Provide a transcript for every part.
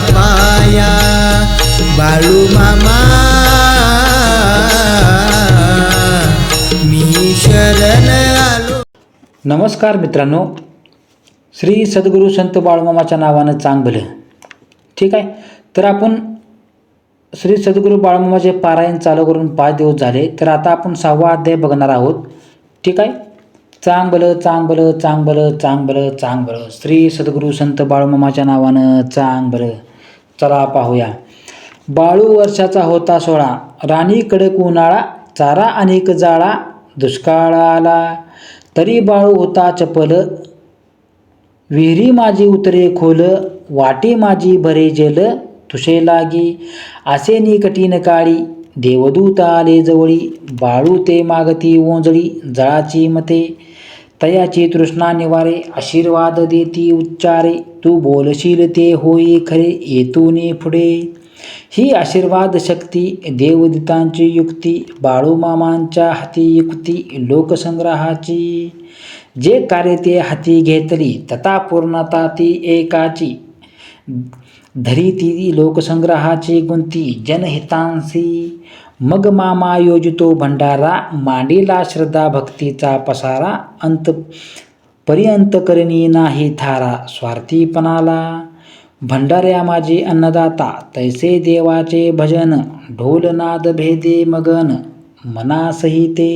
पाया बाळू मामा मी शरण आलो नमस्कार मित्रांनो श्री सद्गुरू संत बाळमामाच्या नावानं चांग भलं ठीक आहे? तर आपण श्री सद्गुरू बाळमामाचे पारायण चालू करून पाच दिवस झाले तर आता आपण सहावा अध्याय बघणार आहोत. ठीक आहे? चांगलं चांगलं चांगलं चांगलं चांगलं. श्री सद्गुरू संत बाळमामाच्या नावानं चांगलं. चला पाहूया. बाळू वर्षाचा होता सोळा राणी कडक उन्हाळा चारा अनेक जाळा दुष्काळ आला. तरी बाळू होता चपल. विहिरी माझी उतरे खोल वाटी माझी भरे जल तुषे लागी. आसेनी कठीण काळी देवदूत आले जवळी. बाळू ते मागती ओंजळी जळाची मते. तयाची तृष्णा निवारे आशीर्वाद देती उच्चारे तू बोलशील ते होई खरे येतूने पुढे. ही आशीर्वाद शक्ती देवदितांची युक्ती बाळूमामांच्या हाती युक्ती लोकसंग्रहाची. जे कार्य ते हाती घेतली तथा पूर्णता ती एकाची. धरीती लोकसंग्रहाची गुंती जनहितांशी मग मामा योजितो भंडारा मांडीला श्रद्धा भक्तीचा पसारा अंत पर्यंत करणी नाही थारा स्वार्थीपणाला. भंडाऱ्या माझे अन्नदाता तैसे देवाचे भजन ढोलनाद भेदे मगन मनासहिते.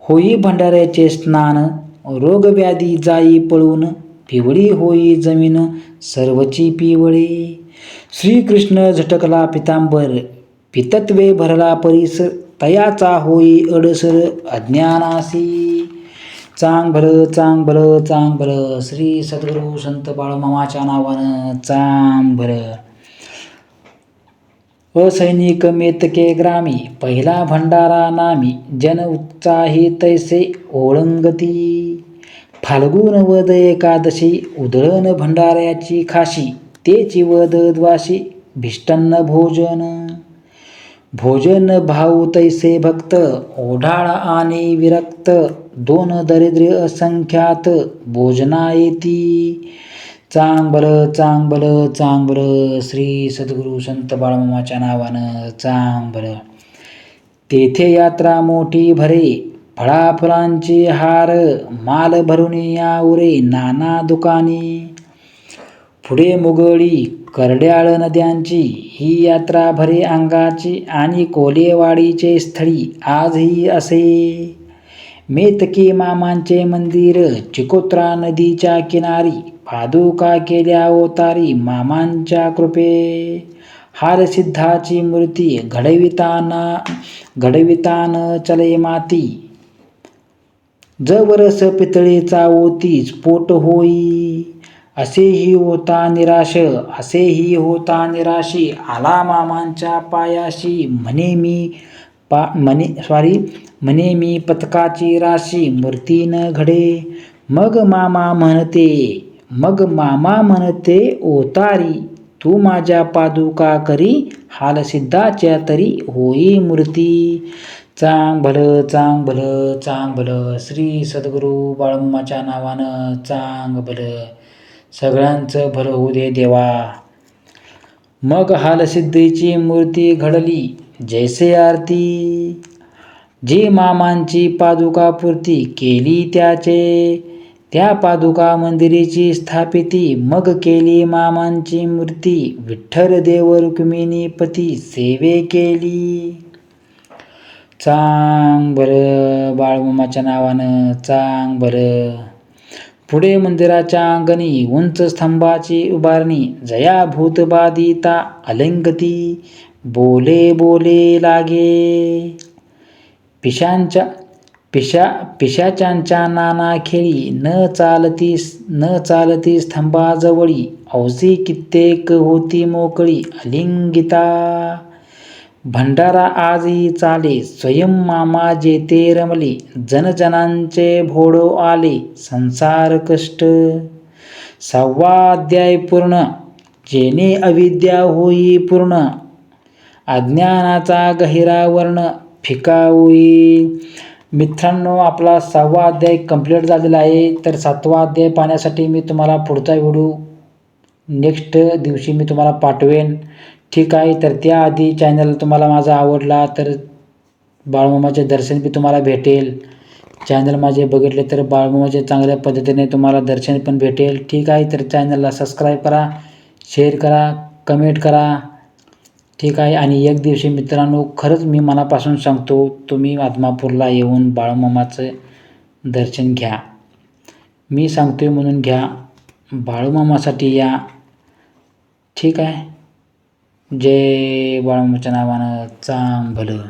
होई भंडाऱ्याचे स्नान रोगव्याधी जाई पळून पिवळी होई जमीन सर्वची पिवळी. श्रीकृष्ण झटकला पितांबर पितत्वे भरला परिसर तयाचा होई अडसर अज्ञानासी. चांग भर चांग भर चांग भर श्री सद्गुरू संत बाळमामाच्या नावानं चांग भर असैनिक मेतके ग्रामी पहिला भंडारा नामी जन उत्साही तैसे ओळंगती. फाल्गुन वद एकादशी उधळण भंडाऱ्याची खाशी तेची वद द्वाशी भिष्टन्न भोजन. भोजन भाऊ तैसे भक्त ओढाळ आणि विरक्त दोन दरिद्र असंख्यात भोजना येती चांगबल चांगबल चांगबल श्री सद्गुरू संत बाळमामाच्या नावानं चांगबल तेथे यात्रा मोठी भरे फळाफुलांची हार माल भरून या उरे नाना दुकानी. पुढे मुगळी करड्याळ नद्यांची ही यात्रा भरे अंगाची आणि कोलेवाडीचे स्थळी आजही असे. मेतके मामांचे मंदिर चिकोत्रा नदीच्या किनारी पादुका केल्या ओतारी मामांच्या कृपे. हारसिद्धाची मूर्ती घडविताना घडवितान चले माती जवरस पितळेचा ओती पोट होई. असेही होता निराश असेही होता निराशी. आला मामांच्या पायाशी म्हणे मी पा म्हणे सॉरी म्हणे मी पथकाची राशी मूर्तीनं घडे. मग मामा म्हणते मग मामा म्हणते ओतारी तू माझ्या पादुका करी हालसिद्धाच्या तरी होई मूर्ती. चांग भलं चांग भलं चांग भलं. श्री सद्गुरू बाळम्माच्या नावानं चांग भलं. सगळ्यांचं भलं होऊ दे देवा. मग हालसिद्धीची मूर्ती घडली. जैसे आरती. जी मामांची पादुका पूर्ती केली त्याचे त्या पादुका मंदिरीची स्थापिती मग केली मामांची मूर्ती. विठ्ठल देव रुक्मिणी पती सेवे केली. चांग बरं बाळमामाच्या नावानं चांग बरं पुढे मंदिराच्या अंगणी उंच स्तंभाची उभारणी जया भूतबाधिता अलंगती बोले बोले लागे. पिशांच्या पिशा पिशाच्यांच्या नाना खेळी न चालती न चालती स्तंभाजवळी औसी कित्येक होती मोकळी अलिंगिता. भंडारा आजही चाले स्वयं मामा जेते रमले जनजनांचे भोडो आले संसार कष्ट. सहावा अध्याय पूर्ण जेणे अविद्या होई पूर्ण अज्ञानाचा गहिरा वर्ण फिका होई मित्रांनो आपला सहावा अध्याय कंप्लीट झालेला आहे तर सातवा अध्याय पाहण्यासाठी मी तुम्हाला पुढचा व्हिडिओ नेक्स्ट दिवशी मी तुम्हाला पाठवेन. ठीक आहे तर त्याआधी चॅनल तुम्हाला माझा आवडला तर बाळमामाचे दर्शन बी तुम्हाला भेटेल. चॅनल माझे बघितले तर बाळमामाचे चांगल्या पद्धतीने तुम्हाला दर्शन पण भेटेल. ठीक आहे तर चॅनलला सबस्क्राईब करा शेअर करा कमेंट करा. ठीक आहे आणि एक दिवशी मित्रांनो खरंच मी मनापासून सांगतो तुम्ही आदमापूरला येऊन बाळूमामाचं दर्शन घ्या. मी सांगतोय म्हणून घ्या बाळूमामासाठी या. ठीक आहे? जे बाळूमामाच्या नावानं चांग भलं